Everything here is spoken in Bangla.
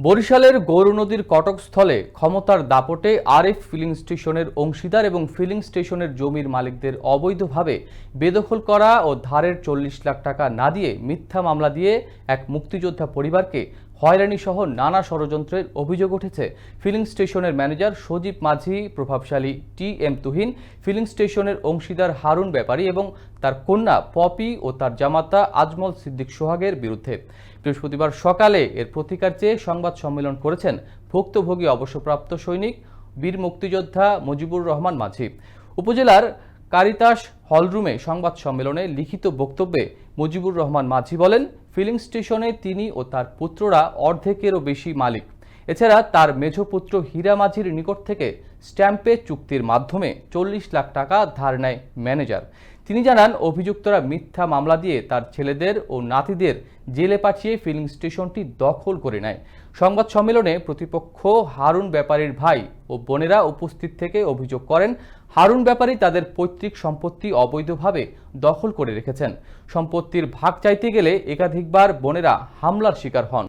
বরিশালের গৌর নদীর কটকস্থলে ক্ষমতার দাপটে আরএফ ফিলিং স্টেশনের অংশীদার এবং ফিলিং স্টেশনের জমির মালিকদের অবৈধভাবে বেদখল করা ও ধারের চল্লিশ লাখ টাকা না দিয়ে মিথ্যা মামলা দিয়ে এক মুক্তিযোদ্ধা পরিবারকে হয়রানি সহ নানা ষড়যন্ত্রের অভিযোগ উঠেছে। ফিলিং স্টেশনের ম্যানেজার সজীব মাঝি, প্রভাবশালী টি এম তুহিন, ফিলিং স্টেশনের অংশীদার হারুন ব্যাপারী এবং তার কন্যা পপি ও তার জামাতা আজমল সিদ্দিক সোহাগের বিরুদ্ধে। বৃহস্পতিবার সকালে এর প্রতিকার চেয়ে সংবাদ সম্মেলন করেছেন ভুক্তভোগী অবসরপ্রাপ্ত সৈনিক, বীর মুক্তিযোদ্ধা মুজিবুর রহমান মাঝি। উপজেলার কারিতাস হলরুমে সংবাদ সম্মেলনে লিখিত বক্তব্যে মুজিবুর রহমান মাঝি বলেন ফিলিং স্টেশনে তিনি ও তার পুত্ররা অর্ধেকেরও বেশি মালিক। এছাড়া তার মেঝপুত্র হীরা মাঝির নিকট থেকে স্ট্যাম্পে চুক্তির মাধ্যমে চল্লিশ লাখ টাকা ধার নেয় ম্যানেজার। তিনি জানান, অভিযুক্তরা মিথ্যা মামলা দিয়ে তার ছেলেদের ও নাতিদের জেলে পাঠিয়ে ফিলিং স্টেশনটি দখল করে নেয়। সংবাদ সম্মেলনে প্রতিপক্ষ হারুন ব্যাপারীর ভাই ও বোনেরা উপস্থিত থেকে অভিযোগ করেন, হারুন ব্যাপারী তাদের পৈতৃক সম্পত্তি অবৈধভাবে দখল করে রেখেছেন। সম্পত্তির ভাগ চাইতে গেলে একাধিকবার বোনেরা হামলার শিকার হন।